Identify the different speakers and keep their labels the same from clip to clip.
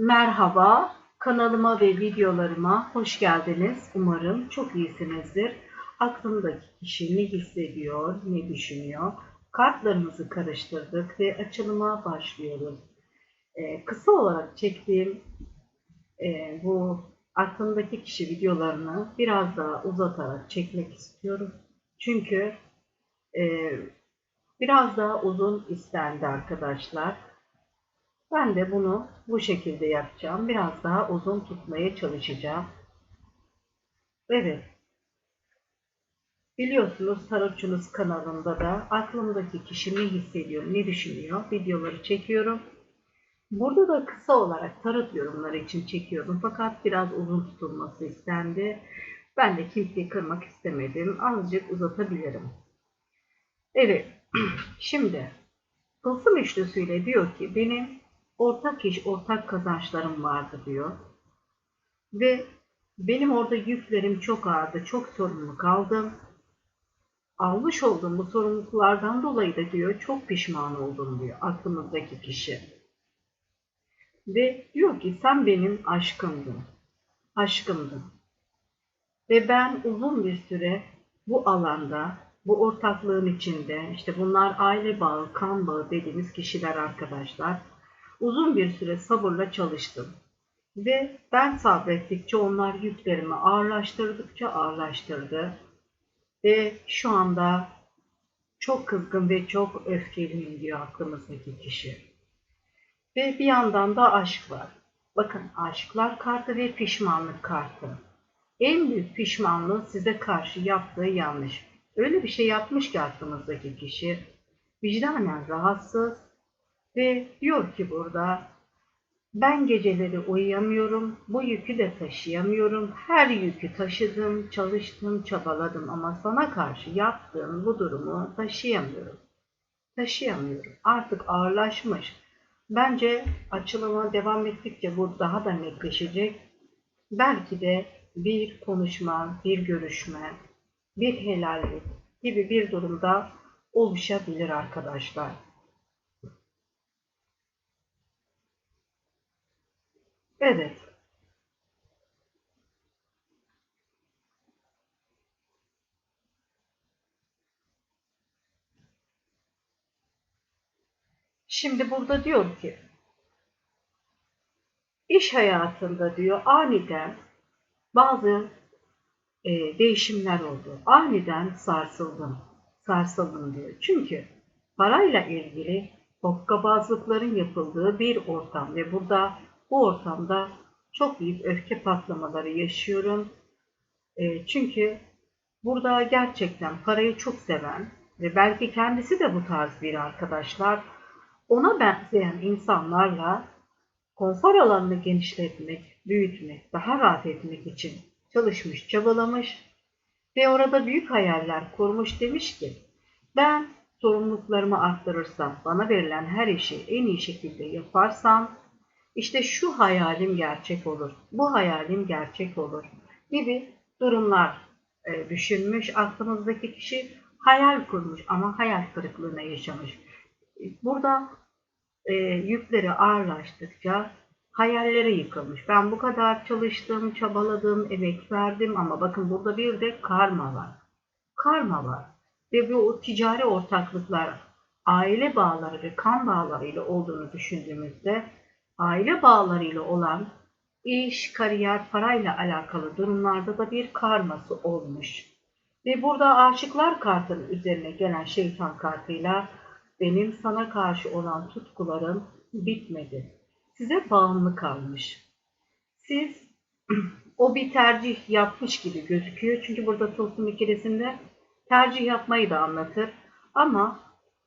Speaker 1: Merhaba, kanalıma ve videolarıma hoş geldiniz. Umarım çok iyisinizdir. Aklımdaki kişi ne hissediyor, ne düşünüyor? Kartlarımızı karıştırdık ve açılıma başlıyoruz. Ee, kısa olarak çektiğim e, bu aklımdaki kişi videolarını biraz daha uzatarak çekmek istiyorum. Çünkü e, biraz daha uzun istendi arkadaşlar. Ben de bunu bu şekilde yapacağım. Biraz daha uzun tutmaya çalışacağım. Evet. Biliyorsunuz Tarotçunuz kanalında da aklımdaki kişi ne hissediyor, ne düşünüyor videoları çekiyorum. Burada da kısa olarak tarot yorumları için çekiyorum. Fakat biraz uzun tutulması istendi. Ben de kimseyi kırmak istemedim. Azıcık uzatabilirim. Evet. Şimdi Tılsım üçlüsüyle diyor ki benim ortak iş, ortak kazançlarım vardı diyor. Ve benim orada yüklerim çok ağırdı, çok sorumlu kaldım. Almış olduğum bu sorumluluklardan dolayı da diyor çok pişman oldum diyor aklımızdaki kişi. Ve diyor ki sen benim aşkımdın, aşkımdın. Ve ben uzun bir süre bu alanda, bu ortaklığın içinde, işte bunlar aile bağı, kan bağı dediğimiz kişiler arkadaşlar Uzun bir süre sabırla çalıştım. Ve ben sabrettikçe onlar yüklerimi ağırlaştırdıkça ağırlaştırdı. Ve şu anda çok kızgın ve çok öfkeliyim diyor aklımızdaki kişi. Ve bir yandan da aşk var. Bakın aşklar kartı ve pişmanlık kartı. En büyük pişmanlığı size karşı yaptığı yanlış. Öyle bir şey yapmış ki aklımızdaki kişi. Vicdanen rahatsız, ve diyor ki burada ben geceleri uyuyamıyorum, bu yükü de taşıyamıyorum. Her yükü taşıdım, çalıştım, çabaladım ama sana karşı yaptığım bu durumu taşıyamıyorum. Taşıyamıyorum. Artık ağırlaşmış. Bence açılıma devam ettikçe bu daha da netleşecek. Belki de bir konuşma, bir görüşme, bir helallik gibi bir durumda oluşabilir arkadaşlar. Evet. Şimdi burada diyor ki iş hayatında diyor aniden bazı e, değişimler oldu. Aniden sarsıldım. Sarsıldım diyor. Çünkü parayla ilgili hokkabazlıkların yapıldığı bir ortam ve burada bu ortamda çok büyük öfke patlamaları yaşıyorum. E, çünkü burada gerçekten parayı çok seven ve belki kendisi de bu tarz bir arkadaşlar ona benzeyen insanlarla konfor alanını genişletmek, büyütmek, daha rahat etmek için çalışmış, çabalamış ve orada büyük hayaller kurmuş demiş ki ben sorumluluklarımı arttırırsam, bana verilen her işi en iyi şekilde yaparsam işte şu hayalim gerçek olur, bu hayalim gerçek olur gibi durumlar e, düşünmüş. Aklımızdaki kişi hayal kurmuş ama hayal kırıklığına yaşamış. Burada e, yükleri ağırlaştıkça hayalleri yıkılmış. Ben bu kadar çalıştım, çabaladım, emek verdim ama bakın burada bir de karma var. Karma var. Ve bu ticari ortaklıklar aile bağları ve kan bağlarıyla olduğunu düşündüğümüzde aile bağlarıyla olan iş, kariyer, parayla alakalı durumlarda da bir karması olmuş. Ve burada aşıklar kartının üzerine gelen şeytan kartıyla benim sana karşı olan tutkularım bitmedi. Size bağımlı kalmış. Siz o bir tercih yapmış gibi gözüküyor. Çünkü burada toplum ikilisinde tercih yapmayı da anlatır. Ama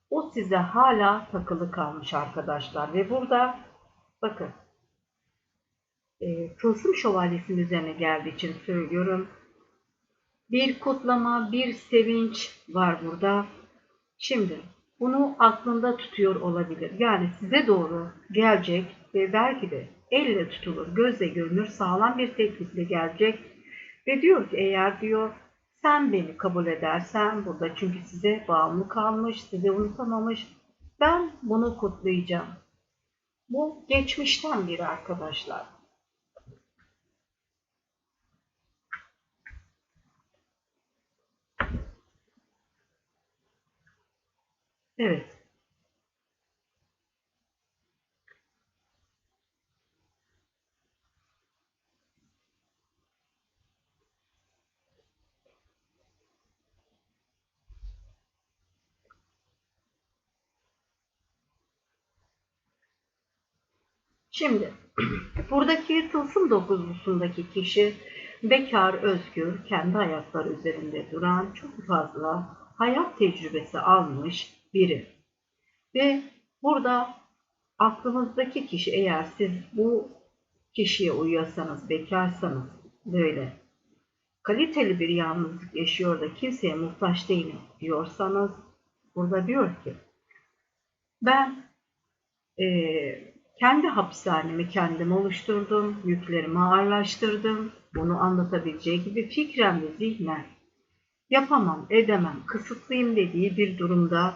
Speaker 1: o size hala takılı kalmış arkadaşlar. Ve burada Bakın. E, Tılsım Şövalyesi'nin üzerine geldiği için söylüyorum. Bir kutlama, bir sevinç var burada. Şimdi bunu aklında tutuyor olabilir. Yani size doğru gelecek ve belki de elle tutulur, gözle görünür sağlam bir teklifle gelecek. Ve diyor ki eğer diyor sen beni kabul edersen burada çünkü size bağımlı kalmış, size unutamamış. Ben bunu kutlayacağım. Bu geçmişten biri arkadaşlar. Evet. Şimdi buradaki tılsım dokuzlusundaki kişi bekar, özgür, kendi ayakları üzerinde duran, çok fazla hayat tecrübesi almış biri. Ve burada aklınızdaki kişi eğer siz bu kişiye uyuyorsanız, bekarsanız böyle kaliteli bir yalnızlık yaşıyor da kimseye muhtaç değilim diyorsanız burada diyor ki ben e, kendi hapishanemi kendim oluşturdum, yüklerimi ağırlaştırdım. Bunu anlatabileceği gibi fikren ve zihnen yapamam, edemem, kısıtlıyım dediği bir durumda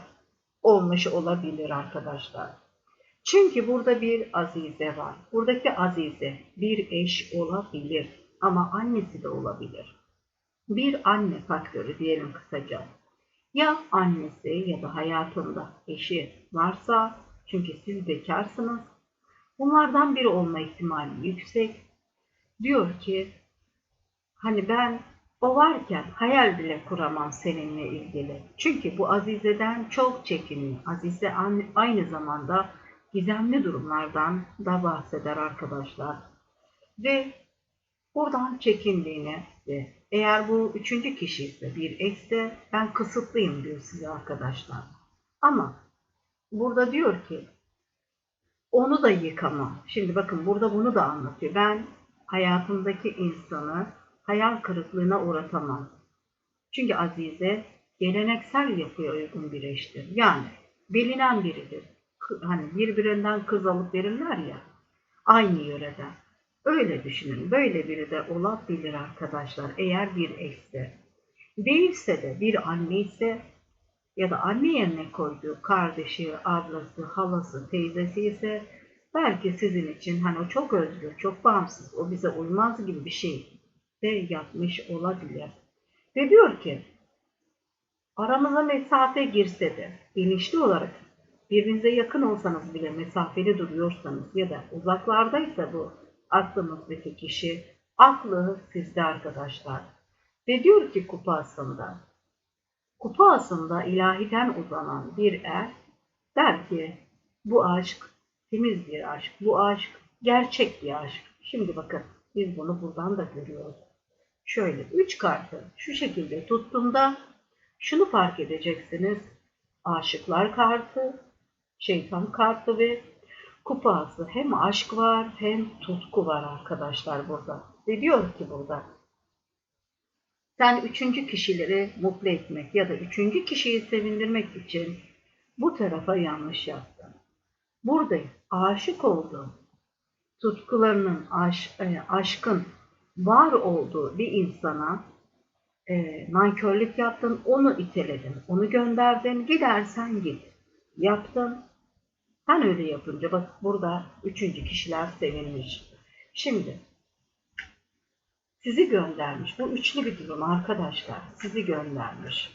Speaker 1: olmuş olabilir arkadaşlar. Çünkü burada bir azize var. Buradaki azize bir eş olabilir ama annesi de olabilir. Bir anne faktörü diyelim kısaca. Ya annesi ya da hayatında eşi varsa çünkü siz bekarsınız. Bunlardan biri olma ihtimali yüksek. Diyor ki hani ben o varken hayal bile kuramam seninle ilgili. Çünkü bu Azize'den çok çekiniyor. Azize aynı zamanda gizemli durumlardan da bahseder arkadaşlar. Ve buradan çekindiğini ve eğer bu üçüncü kişi ise bir ekse ben kısıtlıyım diyor size arkadaşlar. Ama burada diyor ki onu da yıkamam. Şimdi bakın burada bunu da anlatıyor. Ben hayatımdaki insanı hayal kırıklığına uğratamam. Çünkü Azize geleneksel yapıya uygun bir eştir. Yani bilinen biridir. Hani birbirinden kız alıp verirler ya aynı yöreden. Öyle düşünün. Böyle biri de olabilir arkadaşlar eğer bir eşse. Değilse de bir anne ise ya da anne yerine koyduğu kardeşi, ablası, halası, teyzesi ise belki sizin için hani o çok özgür, çok bağımsız, o bize uymaz gibi bir şey de yapmış olabilir. Ve diyor ki aramıza mesafe girse de bilinçli olarak birbirinize yakın olsanız bile mesafeli duruyorsanız ya da uzaklardaysa bu aklımızdaki kişi aklı sizde arkadaşlar. Ve diyor ki kupa aslında kupa aslında ilahiden uzanan bir er der ki bu aşk temiz bir aşk, bu aşk gerçek bir aşk. Şimdi bakın biz bunu buradan da görüyoruz. Şöyle üç kartı şu şekilde tuttuğumda şunu fark edeceksiniz. Aşıklar kartı, şeytan kartı ve kupası. Hem aşk var hem tutku var arkadaşlar burada. Ve diyor ki burada sen üçüncü kişileri mutlu etmek ya da üçüncü kişiyi sevindirmek için bu tarafa yanlış yaptın. Buradayım. Aşık oldun. Tutkularının, aş, e, aşkın var olduğu bir insana e, nankörlük yaptın, onu iteledin, onu gönderdin, gidersen git. Yaptın. Sen öyle yapınca bak burada üçüncü kişiler sevinmiş. Şimdi sizi göndermiş. Bu üçlü bir durum arkadaşlar. Sizi göndermiş.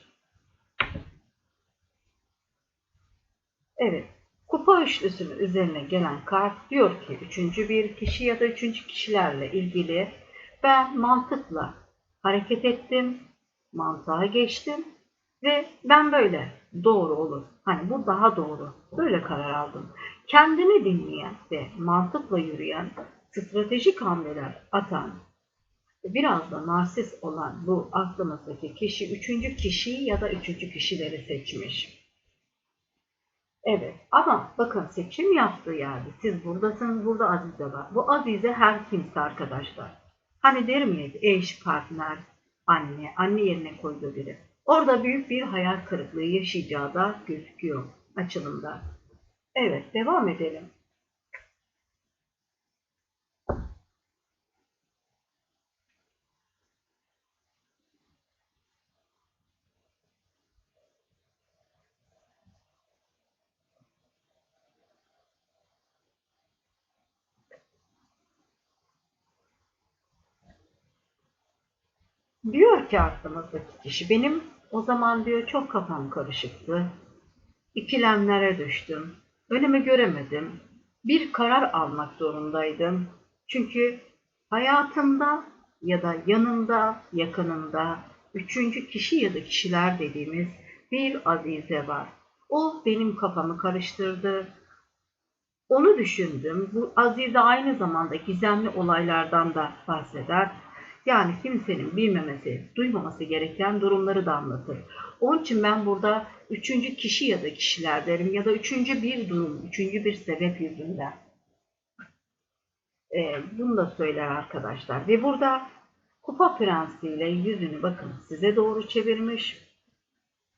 Speaker 1: Evet. Kupa üçlüsünün üzerine gelen kart diyor ki üçüncü bir kişi ya da üçüncü kişilerle ilgili ben mantıkla hareket ettim, mantığa geçtim ve ben böyle doğru olur. Hani bu daha doğru. Böyle karar aldım. Kendini dinleyen ve mantıkla yürüyen, stratejik hamleler atan, biraz da narsist olan bu aklımızdaki kişi üçüncü kişiyi ya da üçüncü kişileri seçmiş. Evet ama bakın seçim yaptığı yerde siz buradasınız burada Azize var. Bu Azize her kimse arkadaşlar. Hani derim ya eş, partner, anne, anne yerine koyduğu biri. Orada büyük bir hayal kırıklığı yaşayacağı da gözüküyor açılımda. Evet devam edelim. Diyor ki aklımızdaki kişi benim o zaman diyor çok kafam karışıktı. İkilemlere düştüm. Önümü göremedim. Bir karar almak zorundaydım. Çünkü hayatımda ya da yanında, yakınında üçüncü kişi ya da kişiler dediğimiz bir azize var. O benim kafamı karıştırdı. Onu düşündüm. Bu azize aynı zamanda gizemli olaylardan da bahseder. Yani kimsenin bilmemesi, duymaması gereken durumları da anlatır. Onun için ben burada üçüncü kişi ya da kişiler derim ya da üçüncü bir durum, üçüncü bir sebep yüzünden. Ee, bunu da söyler arkadaşlar. Ve burada Kupa Prensi ile yüzünü bakın size doğru çevirmiş.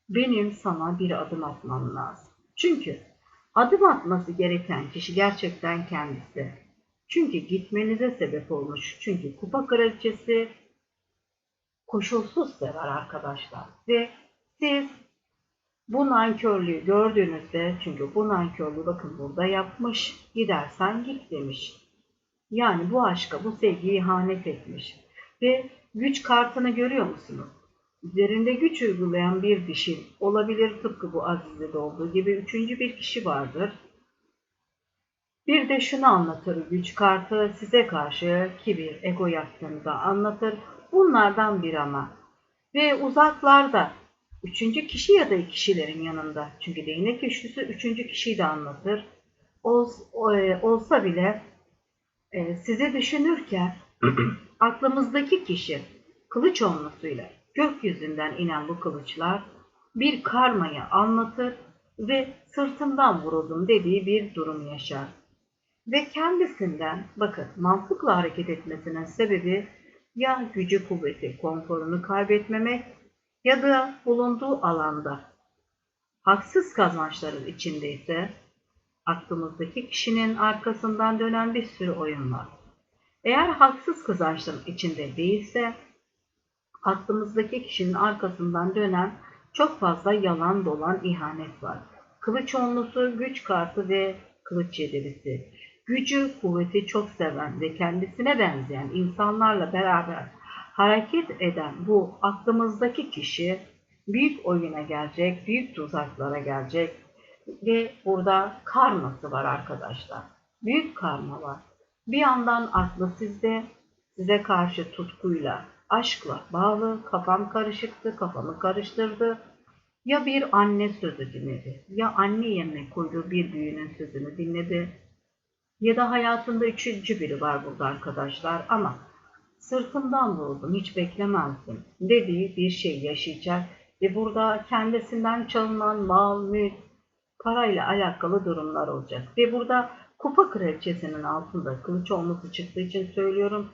Speaker 1: Benim sana bir adım atmam lazım. Çünkü adım atması gereken kişi gerçekten kendisi. Çünkü gitmenize sebep olmuş. Çünkü kupa kraliçesi koşulsuz sever arkadaşlar. Ve siz bu nankörlüğü gördüğünüzde çünkü bu nankörlüğü bakın burada yapmış. Gidersen git demiş. Yani bu aşka, bu sevgiye ihanet etmiş. Ve güç kartını görüyor musunuz? Üzerinde güç uygulayan bir dişi olabilir tıpkı bu Azize'de olduğu gibi üçüncü bir kişi vardır. Bir de şunu anlatır güç kartı size karşı kibir, ego yaptığını da anlatır. Bunlardan bir ama. Ve uzaklarda üçüncü kişi ya da kişilerin yanında. Çünkü değnek üçlüsü üçüncü kişiyi de anlatır. E, olsa bile e, sizi düşünürken aklımızdaki kişi kılıç olmasıyla gökyüzünden inen bu kılıçlar bir karmayı anlatır ve sırtından vuruldum dediği bir durum yaşar. Ve kendisinden bakın mantıkla hareket etmesinin sebebi ya gücü kuvveti konforunu kaybetmemek ya da bulunduğu alanda haksız kazançların içindeyse aklımızdaki kişinin arkasından dönen bir sürü oyun var. Eğer haksız kazançların içinde değilse aklımızdaki kişinin arkasından dönen çok fazla yalan dolan ihanet var. Kılıç onlusu, güç kartı ve kılıç yedilisi. Gücü, kuvveti çok seven ve kendisine benzeyen insanlarla beraber hareket eden bu aklımızdaki kişi büyük oyuna gelecek, büyük tuzaklara gelecek ve burada karması var arkadaşlar. Büyük karma var. Bir yandan aklı sizde, size karşı tutkuyla, aşkla bağlı, kafam karışıktı, kafamı karıştırdı. Ya bir anne sözü dinledi, ya anne yerine koyduğu bir büyüğünün sözünü dinledi. Ya da hayatında üçüncü biri var burada arkadaşlar ama sırtımdan vuruldum, hiç beklemezdim dediği bir şey yaşayacak ve burada kendisinden çalınan mal, mülk, parayla alakalı durumlar olacak. Ve burada kupa kraliçesinin altında kılıç olması çıktığı için söylüyorum.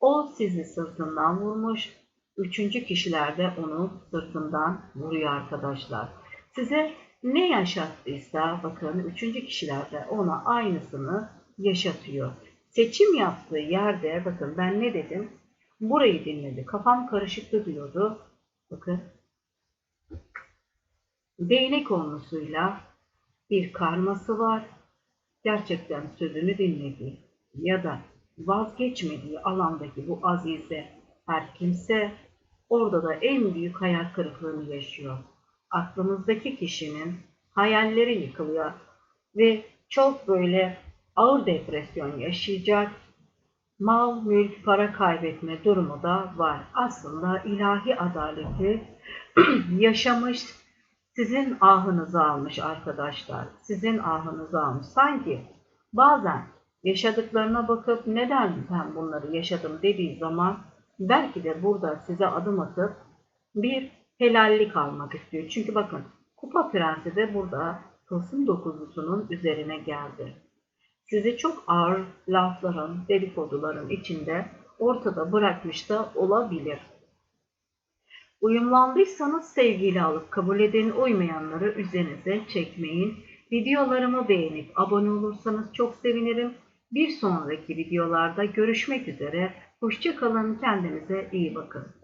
Speaker 1: O sizi sırtından vurmuş. Üçüncü kişiler de onu sırtından vuruyor arkadaşlar. Size ne yaşattıysa bakın üçüncü kişiler de ona aynısını yaşatıyor. Seçim yaptığı yerde bakın ben ne dedim? Burayı dinledi. Kafam karışıktı diyordu. Bakın. Değnek olmasıyla bir karması var. Gerçekten sözünü dinlediği ya da vazgeçmediği alandaki bu azize her kimse orada da en büyük hayal kırıklığını yaşıyor. Aklımızdaki kişinin hayalleri yıkılıyor ve çok böyle ağır depresyon yaşayacak, mal, mülk, para kaybetme durumu da var. Aslında ilahi adaleti yaşamış, sizin ahınızı almış arkadaşlar. Sizin ahınızı almış. Sanki bazen yaşadıklarına bakıp neden ben bunları yaşadım dediği zaman belki de burada size adım atıp bir helallik almak istiyor. Çünkü bakın Kupa Prensi de burada tılsım dokuzlusunun üzerine geldi. Sizi çok ağır lafların, dedikoduların içinde ortada bırakmış da olabilir. Uyumlandıysanız sevgiyle alıp kabul edin, uymayanları üzerinize çekmeyin. Videolarımı beğenip abone olursanız çok sevinirim. Bir sonraki videolarda görüşmek üzere. Hoşçakalın, kendinize iyi bakın.